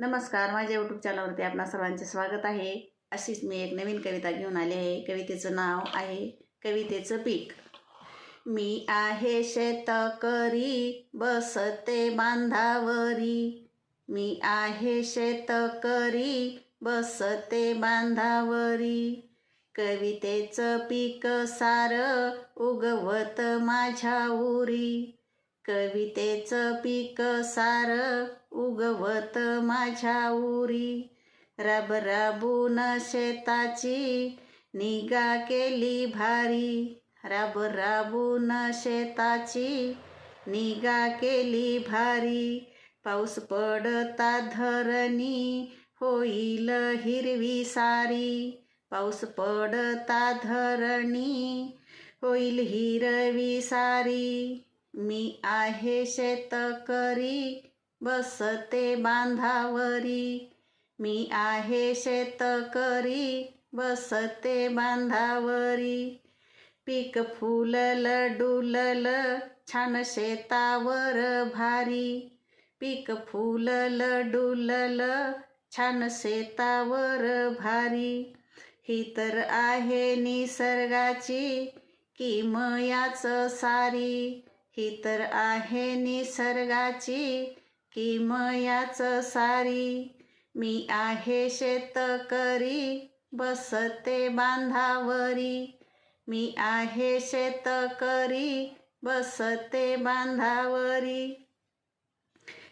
नमस्कार माझ्या यूट्यूब चॅनलवरती आपणा सर्वांचे स्वागत आहे. अशीच मी एक नवीन कविता घेऊन आली आहे. कवितेचं नाव आहे कवितेचं पीक मी आहे शेतकरी बसते बांधावरी. मी आहे शेतकरी बसते बांधावरी. कवितेचं पीक सार उगवत माझ्या उरी. कवितेचं पीक सार उगवत माझ्या उरी. रबराबून शेताची निगा केली भारी. रबराबून शेताची निगा केली भारी. पाऊस पडता धरणी होईल हिरवी सारी. पाऊस पडता धरणी होईल हिरवी सारी. मी आहे शेतकरी बसते बांधावरी. मी आहे शेतकरी बसते बांधावरी. पीक फुलल डुलल छान शेतावर भारी. पीक फुलल डुलल छान शेतावर भारी. ही तर आहे निसर्गाची किमयाच सारी. ही तर आहे निसर्गाची किमयाच सारी. मी आहे शेतकरी बसते बांधावरी. मी आहे शेतकरी बसते बांधावरी.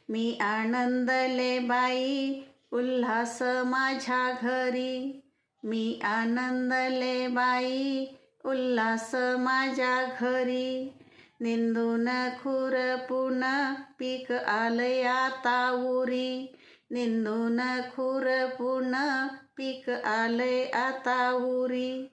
मी आनंदले बाई उल्हास माझ्या घरी. मी आनंदले बाई उल्हास माझ्या घरी. निंदून खुरपून पीक आलंय आता उरी. निंदून खुरपून पीक आलंय आता उरी.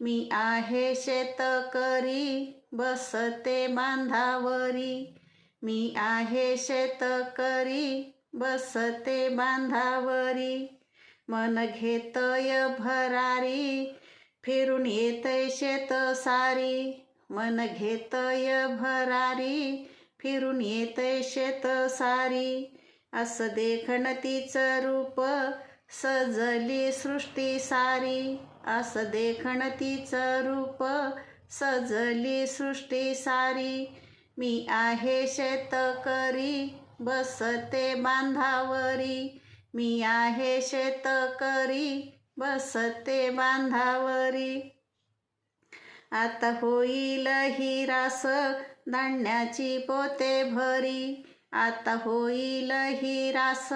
मी आहे शेतकरी बसते बांधावरी. मी आहे शेतकरी बसते बांधावरी. मन घेतय भरारी फिरून येतय शेत सारी. मन घेतय भरारी फिरून येतय शेत सारी. असं देखण तिचं रूप सजली सृष्टी सारी. असं देखण तिचं रूप सजली सृष्टी सारी. मी आहे शेतकरी बसते बांधावरी. मी आहे शेतकरी बसते बांधावरी. आता होईल ही रास धान्याची पोते भरी. आता होईल ही रास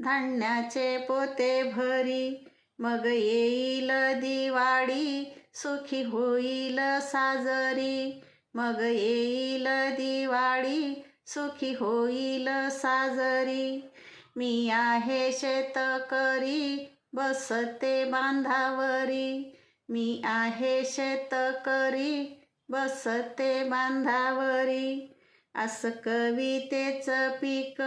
धान्याचे पोते भरी. मग येईल दिवाळी सुखी होईल साजरी. मग येईल दिवाळी सुखी होईल साजरी. मी आहे शेतकरी बसते बांधावरी. मी आहे शेतकरी बसते बांधावरी. असं कवितेचं पीक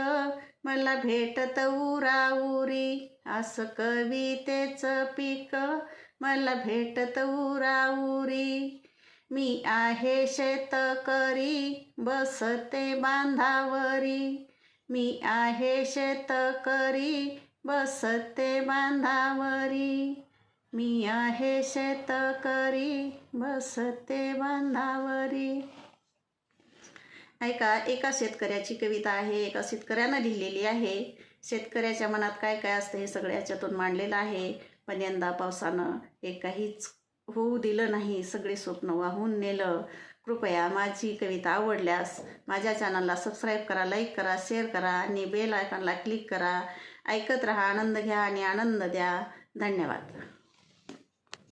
मला भेटत उराउरी. असं कवितेचं पीक मला भेटत उराउरी. मी आहे शेतकरी बसते बांधावरी. मी आहे शेतकरी बसते बांधावरी. मी आहे शेतकरी बसते बांधावरी ऐका एका शेतकऱ्याची कविता आहे एका शेतकऱ्यानं लिहिलेली आहे. शेतकऱ्याच्या मनात काय काय असतं हे सगळं याच्यातून मांडलेलं आहे. पण यंदा पावसानं हे काहीच होऊ दिलं नाही सगळे स्वप्न वाहून नेलं. कृपया माझी कविता आवडल्यास माझ्या चॅनलला सबस्क्राईब करा लाईक करा शेअर करा आणि बेल आयकॉनला क्लिक करा. ऐकत रहा आनंद घ्या आणि आनंद द्या. धन्यवाद.